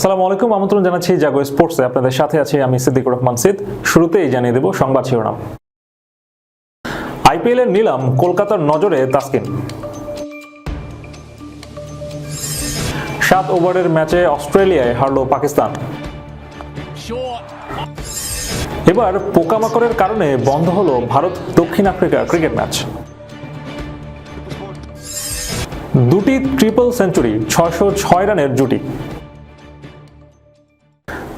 আসসালামু আলাইকুম, আমন্ত্রণ জানাচ্ছি জাগো স্পোর্টসে আপনাদের সাথে আছি আমি সিদ্দিকুর রহমান সিদ। শুরুতেই জানিয়ে দেব সংবাদ শিরোনাম। আইপিএল এর নিলাম, কলকাতার নজরে তাসকিন। সাত ওভারের ম্যাচে অস্ট্রেলিয়ায় হারল পাকিস্তান। এবার পোকামাকড়ের কারণে বন্ধ হলো ভারত দক্ষিণ আফ্রিকা ক্রিকেট ম্যাচ। দুটি ট্রিপল সেঞ্চুরি ছয়শো ছয় রানের জুটি।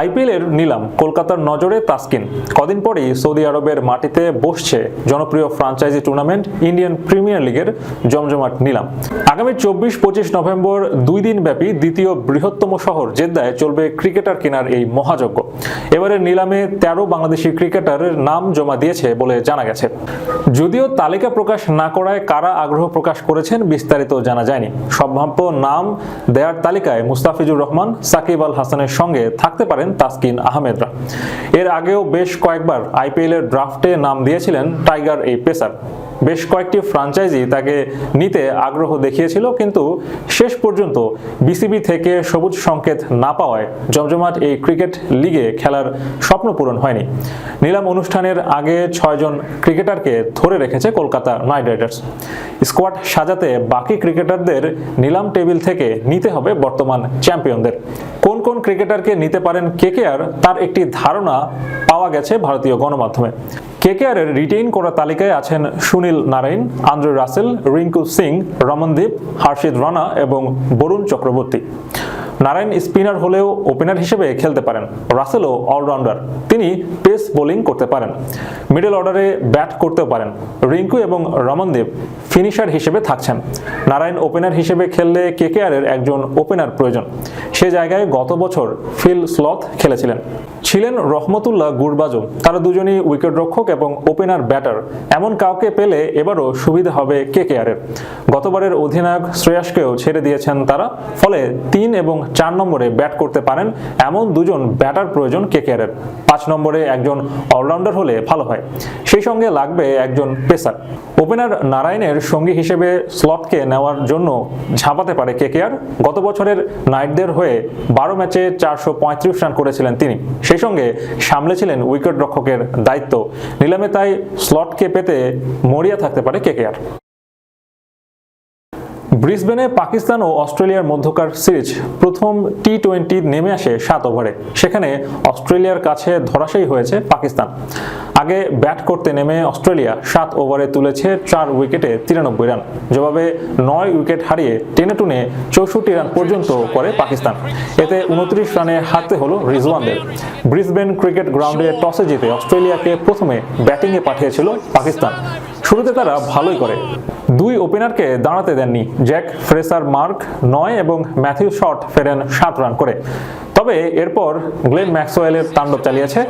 আইপিএল এর নিলাম, কলকাতার নজরে তাসকিন। কদিন পরেই সৌদি আরবের মাটিতে বসছে জনপ্রিয় ফ্রাঞ্চাইজি টুর্নামেন্ট ইন্ডিয়ান প্রিমিয়ার লিগের জমজমাট নিলাম। আগামী চব্বিশ, পঁচিশ নভেম্বর দুই দিন ব্যাপী দ্বিতীয় বৃহত্তম শহর জেদ্দায় চলবে ক্রিকেটার কেনার এই মহাযজ্ঞ। এবারের নিলামে তেরো বাংলাদেশি ক্রিকেটারের নাম জমা দিয়েছে বলে জানা গেছে। যদিও তালিকা প্রকাশ না করায় কারা আগ্রহ প্রকাশ করেছেন বিস্তারিত জানা যায়নি। সম্ভাব্য নাম দেয়ার তালিকায় মুস্তাফিজুর রহমান, সাকিব আল হাসানের সঙ্গে থাকতে পারেন তাসকিন আহমেদরা। এর আগেও বেশ কয়েকবার আইপিএল এর ড্রাফটে নাম দিয়েছিলেন টাইগার এই পেসার। বেশ কয়েকটি ফ্রাঞ্চাইজি তাকে নিতে আগ্রহ দেখিয়েছিল, কিন্তু শেষ পর্যন্ত বিসিবি থেকে সবুজ সংকেত না পাওয়ায় জমজমাট এই ক্রিকেট লিগে খেলার স্বপ্ন পূরণ হয়নি। নিলাম অনুষ্ঠানের আগে ছয়জন ক্রিকেটারকে ধরে রেখেছে কলকাতা নাইট রাইডার্স। স্কোয়াড সাজাতে বাকি ক্রিকেটারদের নিলাম টেবিল থেকে নিতে হবে বর্তমান চ্যাম্পিয়নদের। কোন কোন ক্রিকেটারকে নিতে পারেন কেকেআর তার একটি ধারণা পাওয়া গেছে ভারতীয় গণমাধ্যমে। কেকেআর এর রিটেইন করা তালিকায় আছেন Sunil Narine, Andre Russell, Rinku Singh, Ramandeep Harshit Rana এবং বরুণ চক্রবর্তী। নারায়ণ স্পিনার হলেও ওপেনার হিসেবে খেলতে পারেন। রাসেলও অলরাউন্ডার তিনি পেস বোলিং করতে পারেন। মিডল অর্ডারে ব্যাট করতেও পারেন। রিঙ্কু এবং রমনদীপ ফিনিশার হিসেবে থাকছেন। নারায়ণ ওপেনার হিসেবে খেললে কেকেআর এর একজন ওপেনার প্রয়োজন। সে জায়গায় গত বছর ফিল স্লথ খেলেছিলেন। ছিলেন রহমতুল্লাহ গুরবাজও। তারা দুজনই উইকেট রক্ষক এবং ওপেনার, ব্যাটার। এমন কাউকে পেলে এবারও সুবিধা হবে কে এর গতবারের অধিনায়ক শ্রেয়াসকেও ছেড়ে দিয়েছেন তারা, ফলে তিন এবং চার নম্বরে ব্যাট করতে পারেন এমন দুজন ব্যাটার প্রয়োজন কে এর পাঁচ নম্বরে একজন অলরাউন্ডার হলে ভালো হয়। সেই সঙ্গে লাগবে একজন পেসার। ওপেনার নারায়ণের সঙ্গী হিসেবে স্লটকে নেওয়ার জন্য ঝাঁপাতে পারে কে কেকেআর। গত বছরের নাইটদের হয়ে বারো ম্যাচে চারশো পঁয়ত্রিশ রান করেছিলেন তিনি। সেই সঙ্গে সামলেছিলেন উইকেট রক্ষকের দায়িত্ব। নিলামে তাই স্লটকে পেতে মরিয়া থাকতে পারে কেকেআর। ব্রিসবেনে পাকিস্তান ও অস্ট্রেলিয়ার মধ্যকার সিরিজ প্রথম টি টোয়েন্টি নেমে আসে সাত ওভারে। সেখানে অস্ট্রেলিয়ার কাছে ধরাশায়ী হয়েছে পাকিস্তান। আগে ব্যাট করতে নেমে অস্ট্রেলিয়া সাত ওভারে তুলেছে চার উইকেটে তিরানব্বই রান। জবাবে নয় উইকেট হারিয়ে টেনে টুনে চৌষট্টি রান পর্যন্ত করে পাকিস্তান। এতে উনত্রিশ রানে হারতে হলো রিজওয়ানদের। ব্রিসবেন ক্রিকেট গ্রাউন্ডে টসে জিতে অস্ট্রেলিয়াকে প্রথমে ব্যাটিংয়ে পাঠিয়েছিল পাকিস্তান। শুরুতে তারা ভালোই করে। দুই ওপেনারকে দাঁড়াতে দেননি। জ্যাক ফ্রেসার মার্ক নয় এবং ম্যাথিউ শট ফেরেন সাত রান করে। তবে এরপর গ্লেন ম্যাক্সওয়েলের তাণ্ডব চালিয়েছে।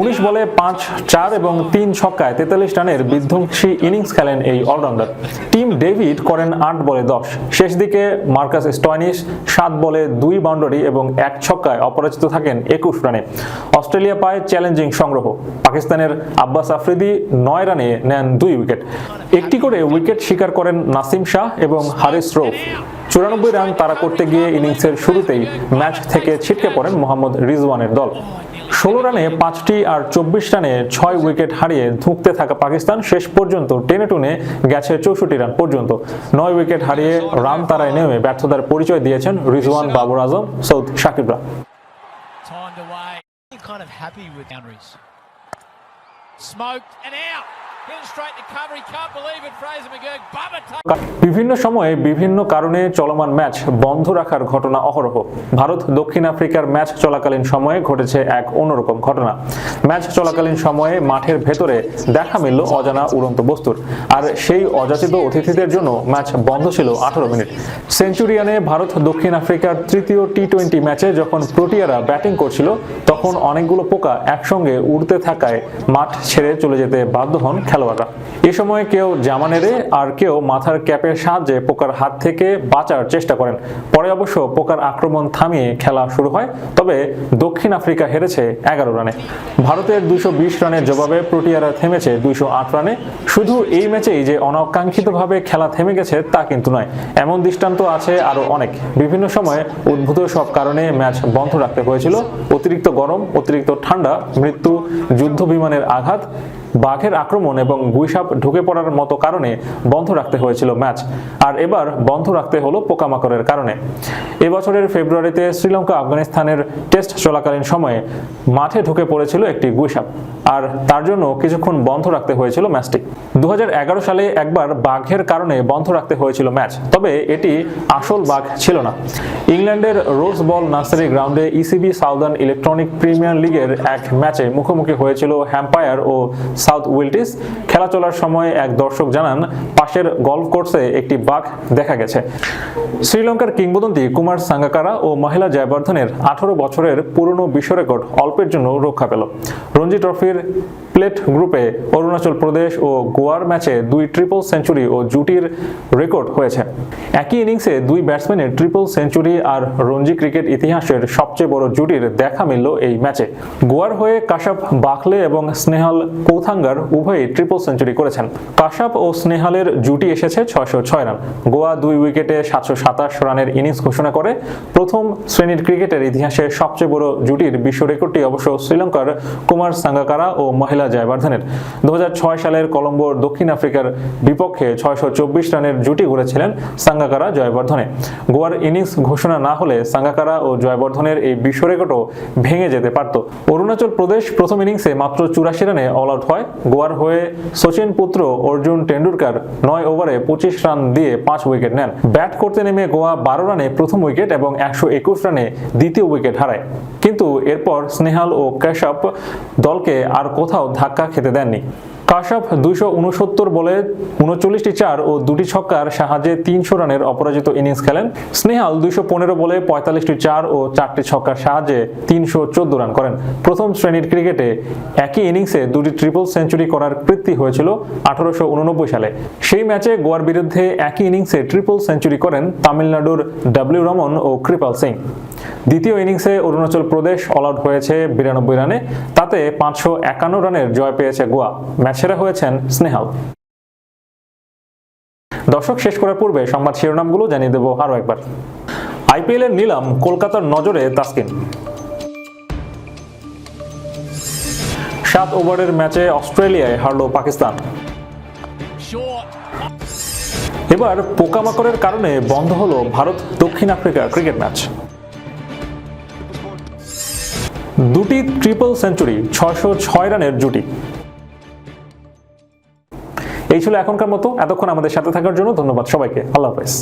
উনিশ বলে পাঁচ, চার এবং তিন ছক্কায় তেতাল্লিশ রানের বিধ্বংসী ইনিংস খেলেন এই অলরাউন্ডার। টিম ডেভিড করেন আট বলে দশ। শেষ দিকে মার্কাস স্টয়নিস সাত বলে দুই বাউন্ডারি এবং এক ছক্কায় অপরাজিত থাকেন একুশ রানে। অস্ট্রেলিয়া পায় চ্যালেঞ্জিং সংগ্রহ। পাকিস্তানের আব্বাস আফ্রিদি নয় রানে নেন দুই উইকেট। একটি করে উইকেট শিকার করেন নাসিম শাহ এবং হারিস রৌফ। চুরানব্বই রান তারা করতে গিয়ে ইনিংসের শুরুতেই ম্যাচ থেকে ছিটকে পড়েন মোহাম্মদ রিজওয়ানের দল। ষোলো রানে পাঁচটি আর চব্বিশ রানে ছয় উইকেট হারিয়ে ধুঁকতে থাকা পাকিস্তান শেষ পর্যন্ত টেনে টুনে গেছে চৌষট্টি রান পর্যন্ত। নয় উইকেট হারিয়ে রান তারায় নেমে ব্যর্থতার পরিচয় দিয়েছেন Rizwan Babar Azam Saud সাকিবরা. Smoked and out. বিভিন্ন সময়ে বিভিন্ন কারণে চলমান ম্যাচ বন্ধ রাখার ঘটনা অহরহ। ভারত দক্ষিণ আফ্রিকার ম্যাচ চলাকালীন সময়ে ঘটেছে এক অন্যরকম ঘটনা। ম্যাচ চলাকালীন সময়ে মাঠের ভেতরে দেখা মিলল অজানা উড়ন্ত বস্তুর। আর সেই অযাচিত অতিথিদের জন্য ম্যাচ বন্ধ ছিল আঠারো মিনিট। সেঞ্চুরিয়ানে ভারত দক্ষিণ আফ্রিকার তৃতীয় টি টোয়েন্টি ম্যাচে যখন প্রোটিয়ারা ব্যাটিং করছিল তখন অনেকগুলো পোকা একসঙ্গে উড়তে থাকায় মাঠ ছেড়ে চলে যেতে বাধ্য হন খেলোয়াড়রা। এ সময় কেউ জামা নেড়ে আর কেউ মাথার ক্যাপের সাহায্যে পোকার হাত থেকে বাঁচার চেষ্টা করেন। পরে অবশ্য পোকার আক্রমণ থামিয়ে খেলা শুরু হয়, তবে দক্ষিণ আফ্রিকা হেরেছে এগারো রানে। ভারতের দুশো বিশ রানের জবাবে প্রোটিয়ারা থেমেছে দুইশো আট রানে। শুধু এই ম্যাচেই যে অনাকাঙ্ক্ষিতভাবে খেলা থেমে গেছে তা কিন্তু নয়, এমন দৃষ্টান্ত আছে আরও অনেক। বিভিন্ন সময়ে উদ্ভূত সব কারণে ম্যাচ বন্ধ রাখতে হয়েছিল। অতিরিক্ত গরম, অতিরিক্ত ঠান্ডা, মৃত্যু যুদ্ধ বিমানের আঘাত বাঘের আক্রমণ এবং গুইসাপ ঢুকে পড়ার মতো কারণে বন্ধ রাখতে হয়েছিল ম্যাচ। আর এবার বন্ধ রাখতে হলো পোকামাকড়ের কারণে। এবছরের ফেব্রুয়ারিতে শ্রীলঙ্কা আফগানিস্তানের টেস্ট চলাকালীন সময়ে মাঠে ঢুকে পড়েছিল একটি গুইসাপ। আর তার জন্য কিছুক্ষণ বন্ধ রাখতে হয়েছিল ম্যাচটি। দু হাজার এগারো সালে একবার বাঘের কারণে বন্ধ রাখতে হয়েছিল ম্যাচ, তবে এটি আসল বাঘ ছিল না। ইংল্যান্ডের রোজ বল নার্সারি গ্রাউন্ডে ইসিবি সাউদার্ন ইলেকট্রনিক প্রিমিয়ার লিগের এক ম্যাচে মুখোমুখি হয়েছিল হ্যাম্পায়ার ও সাউথ উইল্টিস খেলা চলার সময় এক দর্শক জানান, পাশের গলফ কোর্সে একটি বাঘ দেখা গেছে। শ্রীলঙ্কার কিংবদন্তি কুমার সাঙ্গাকারা ও মহিলা জয়বর্ধনের আঠারো বছরের পুরনো বিশ্ব রেকর্ড অল্পের জন্য রক্ষা পেল। রঞ্জি ট্রফির প্লেট গ্রুপে অরুণাচল প্রদেশ ও গোয়ার ম্যাচে দুই ট্রিপল সেঞ্চুরি ও জুটির রেকর্ড হয়েছে। একই ইনিংসে দুই ব্যাটসম্যানের ট্রিপল সেঞ্চুরি আর রঞ্জি ক্রিকেট ইতিহাসের সবচেয়ে বড় জুটির দেখা মিলল এই ম্যাচে। গোয়ার হয়ে কাশাপ বাখলে এবং স্নেহাল কৌথাঙ্গার উভয়ই ট্রিপল সেঞ্চুরি করেছেন। কাশাপ ও স্নেহালের জুটি এসেছে ছয়শো ছয় রান। গোয়া দুই উইকেটে সাতশো সাতাশ রানের ইনিংস ঘোষণা করে। প্রথম শ্রেণির ক্রিকেটের ইতিহাসে সবচেয়ে বড় জুটির বিশ্ব রেকর্ডটি অবশ্য শ্রীলঙ্কার কুমার সাঙ্গাকারা ও মহিলা জয়বর্ধনের। দু সালের কলম্বোর দক্ষিণ আফ্রিকার বিপক্ষে ছয়শো চব্বিশ রানের জুটি গড়েছিলেন সাঙ্গাকারা জয়বর্ধনে। গোয়ার ইনিংস ঘোষণা না হলে সাঙ্গাকারা ও জয়বর্ধনের এই বিশ্ব রেকর্ডও ভেঙে যেতে পারত। অরুণাচল প্রদেশ প্রথম ইনিংসে মাত্র চুরাশি রানে অল আউট হয়। গোয়ার হয়ে সচিন পুত্র অর্জুন টেন্ডুলকার নয় ওভারে পঁচিশ রান দিয়ে পাঁচ উইকেট নেন। ব্যাট করতে নেমে গোয়া বারো রানে প্রথম উইকেট এবং একশো একুশ রানে দ্বিতীয় উইকেট হারায়। কিন্তু এরপর স্নেহাল ও ক্যাশ দলকে আর কোথাও ধাক্কা খেতে দেননি। কাশাপ দুইশো উনসত্তর বলে উনচল্লিশটি চার ও দুটি ছক্কার সাহায্যে তিনশো রানের অপরাজিত ইনিংস খেলেন। স্নেহাল দুইশো পনেরো বলে পঁয়তাল্লিশটি চার ও চারটি ছক্কার সাহায্যে তিনশো চোদ্দ রান করেন। প্রথম শ্রেণির ক্রিকেটে একই ইনিংসে দুটি ট্রিপল সেঞ্চুরি করার কৃত্তি হয়েছিল আঠারোশো উননব্বই সালে। সেই ম্যাচে গোয়ার বিরুদ্ধে একই ইনিংসে ট্রিপল সেঞ্চুরি করেন তামিলনাড়ুর ডাব্লিউ রমন ও কৃপাল সিং। দ্বিতীয় ইনিংসে অরুণাচল প্রদেশ অল আউট হয়েছে বিরানব্বই রানে। তাতে পাঁচশো একান্ন রানের জয় পেয়েছে গোয়া। ম্যাচ সেরা হয়েছেন স্নেহাল। দর্শক, শেষ করার পূর্বে সংবাদ শিরোনামগুলো জানিয়ে দেবো আরও একবার। আইপিএল এর নিলাম, কলকাতার নজরে তাসকিন। সাত ওভারের ম্যাচে অস্ট্রেলিয়ায় হারল পাকিস্তান। এবার পোকামাকড়ের কারণে বন্ধ হলো ভারত দক্ষিণ আফ্রিকা ক্রিকেট ম্যাচ। দুটি ট্রিপল সেঞ্চুরি ছয়শো ছয় রানের জুটি। এই ছিল এখনকার মতো। এতক্ষণ আমাদের সাথে থাকার জন্য ধন্যবাদ সবাইকে। আল্লাহ হাফেজ।